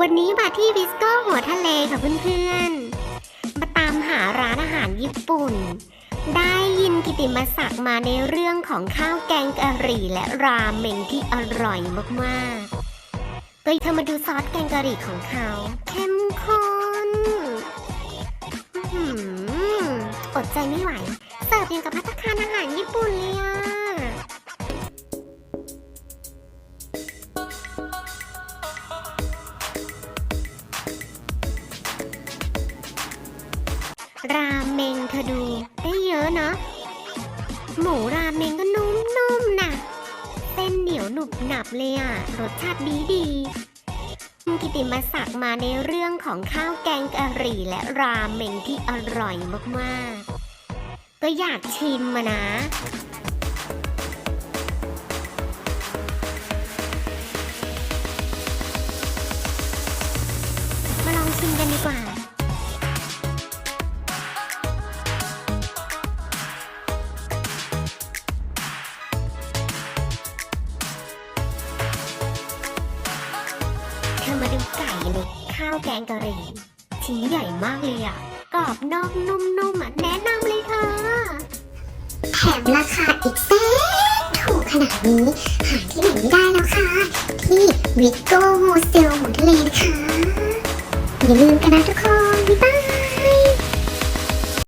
วันนี้มาที่วิสโก้หัวทะเลค่ะเพื่อนๆ มาตามหาร้านอาหารญี่ปุ่น ได้ยินกิติมศักดิ์มาในเรื่องของข้าวแกงกะหรี่และราเมงที่อร่อยมากๆก็เธอมาดูซอสแกงกะหรี่ของเขาเข้มข้นอดใจไม่ไหว เสิร์ฟอย่างกับพัตคารอาหารญี่ปุ่นเลย ราเมงเธอดูได้เยอะเนาะหมูราเมงก็นุ่มๆนะเส้นเหนียวหนุบหนับเลยอะรสชาติดีดีกิติมาศักดิ์มาในเรื่องของข้าวแกงกะหรี่และราเมงที่อร่อยมากๆ ก็อยากชิมมานะมาลองชิมกันดีกว่า มาดูไก่เลยข้าวแกงกะหรี่ชิ้นใหญ่มากเลยอะ กรอบนอกนุ่มๆอะแนะนำเลยค่ะ แถมราคาอีกแสนถูกขนาดนี้ หาที่ไหนไม่ได้แล้วค่ะ ที่วิโก้โฮเซลหมดเลยนะคะ อย่าลืมกันนะทุกคน